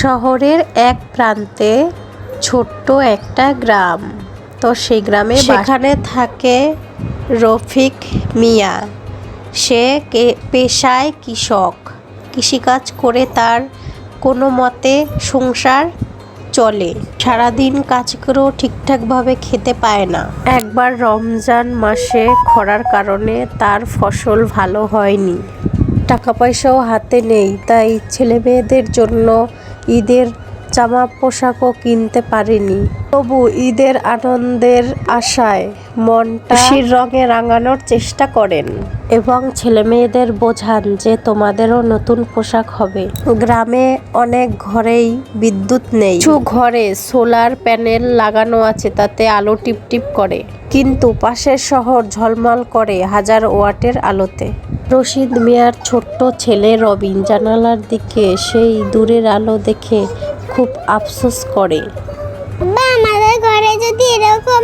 শহরের এক প্রান্তে ছোট্ট একটা গ্রাম। তো সেই গ্রামে সেখানে থাকে রফিক মিয়া। সে পেশায় কৃষক। কৃষিকাজ করে তার কোনো মতে সংসার চলে। সারাদিন কাজ করেও ঠিকঠাকভাবে খেতে পায় না। একবার রমজান মাসে খরার কারণে তার ফসল ভালো হয়নি। টাকা পয়সাও হাতে নেই তাই ছেলে মেয়েদের জন্য ঈদের জামা পোশাকও কিনতে পারেনি। তবু ঈদের আনন্দের আশায় মনটা খুশির রঙে রাঙানোর চেষ্টা করেন। এবং ছেলে মেয়েদের বোঝান যে তোমাদেরও নতুন পোশাক হবে। গ্রামে অনেক ঘরেই বিদ্যুৎ নেই। কিছু ঘরে সোলার প্যানেল লাগানো আছে তাতে আলো টিপটিপ করে। কিন্তু পাশের শহর ঝলমল করে হাজার ওয়াটের আলোতে। রশিদ মিয়ার ছোট্ট ছেলে রবিন জানালার দিকে সেই দূরের আলো দেখে খুব আফসোস করে। বা আমাদের ঘরে যদি এরকম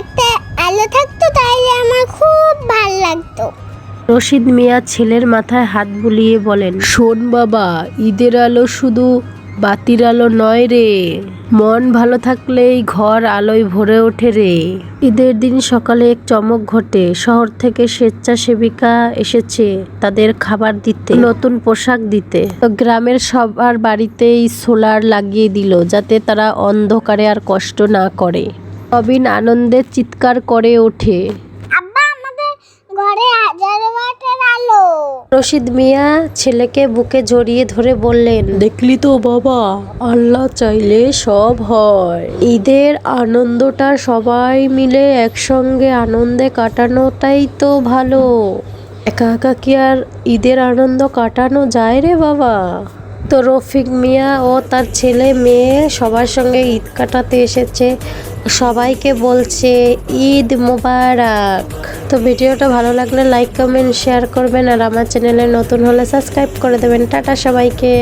একটা আলো থাকতো তাহলে আমার খুব ভালো লাগতো। রশিদ মিয়া ছেলের মাথায় হাত বুলিয়ে বলেন শোন বাবা ঈদের আলো শুধু বাতির আলো নয় রে। মন ভালো থাকলেই ঘর আলোয় ভরে ওঠে রে। ঈদের দিন সকালে এক চমক ঘটে। শহর থেকে স্বেচ্ছাসেবিকা এসেছে তাদের খাবার দিতে, নতুন পোশাক দিতে। গ্রামের সবার বাড়িতেই সোলার লাগিয়ে দিল যাতে তারা অন্ধকারে আর কষ্ট না করে। রবিন আনন্দে চিৎকার করে ওঠে আব্বা আমাদের ঘরে হাজার ওয়াটের আলো রশিদ মিয়া ছেলেকে বুকে জড়িয়ে ধরে বললেন দেখলি তো বাবা আল্লাহ চাইলে সব হয়। ঈদের আনন্দটা সবাই মিলে একসঙ্গে আনন্দে কাটানোটাই তো ভালো। একা একা কি আর ঈদের আনন্দ কাটানো যায় রে বাবা? তো রফিক মিয়া ও তার ছেলে মেয়ে সবার সঙ্গে ঈদ কাটাতে এসেছে। সবাইকে বলছে ঈদ মোবারক। তো ভিডিওটা ভালো লাগলে লাইক, কমেন্ট, শেয়ার করবেন আর আমার চ্যানেলে নতুন হলে সাবস্ক্রাইব করে দেবেন। টাটা সবাইকে।